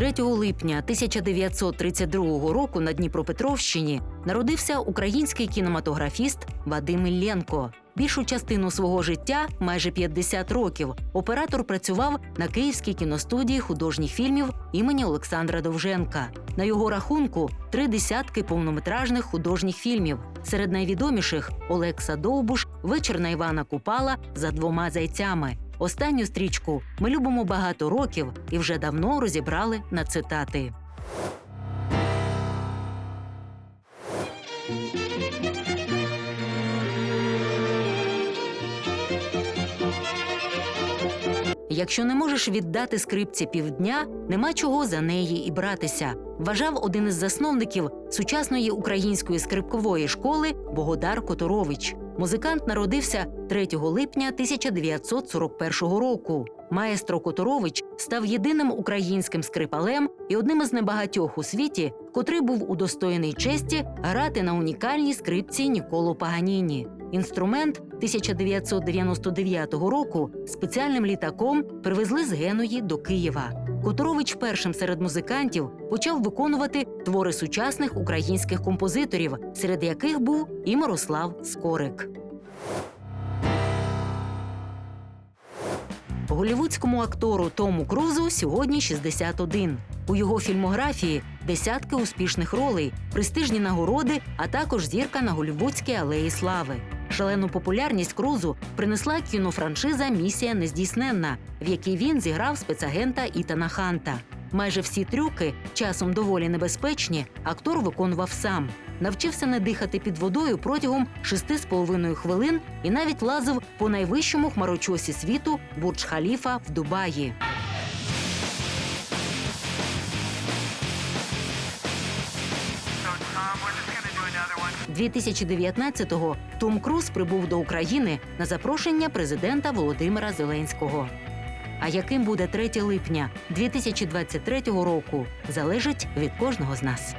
3 липня 1932 року на Дніпропетровщині народився український кінематографіст Вадим Ілленко. Більшу частину свого життя, майже 50 років, оператор працював на Київській кіностудії художніх фільмів імені Олександра Довженка. На його рахунку три десятки повнометражних художніх фільмів. Серед найвідоміших Олекса Довбуш, Вечір на Івана Купала за двома зайцями. Останню стрічку ми любимо багато років і вже давно розібрали на цитати. Якщо не можеш віддати скрипці півдня, нема чого за неї і братися. Вважав один із засновників сучасної української скрипкової школи Богодар Которович. Музикант народився 3 липня 1941 року. Маестро Которович став єдиним українським скрипалем і одним із небагатьох у світі, котрий був удостоєний честі грати на унікальній скрипці Ніколо Паганіні. Інструмент 1999 року спеціальним літаком привезли з Генуї до Києва. Которович першим серед музикантів почав виконувати твори сучасних українських композиторів, серед яких був і Мирослав Скорик. Голівудському актору Тому Крузу сьогодні 61. У його фільмографії десятки успішних ролей, престижні нагороди, а також зірка на голівудській алеї слави. Шалену популярність Крузу принесла кінофраншиза Місія нездійсненна, в якій він зіграв спецагента Ітана Ханта. Майже всі трюки, часом доволі небезпечні, актор виконував сам. Навчився не дихати під водою протягом шести з половиною хвилин і навіть лазив по найвищому хмарочосі світу Бурдж Халіфа в Дубаї. So, Tom, we're just going to do another one. 2019-го Том Круз прибув до України на запрошення президента Володимира Зеленського. А яким буде 3 липня 2023 року, залежить від кожного з нас.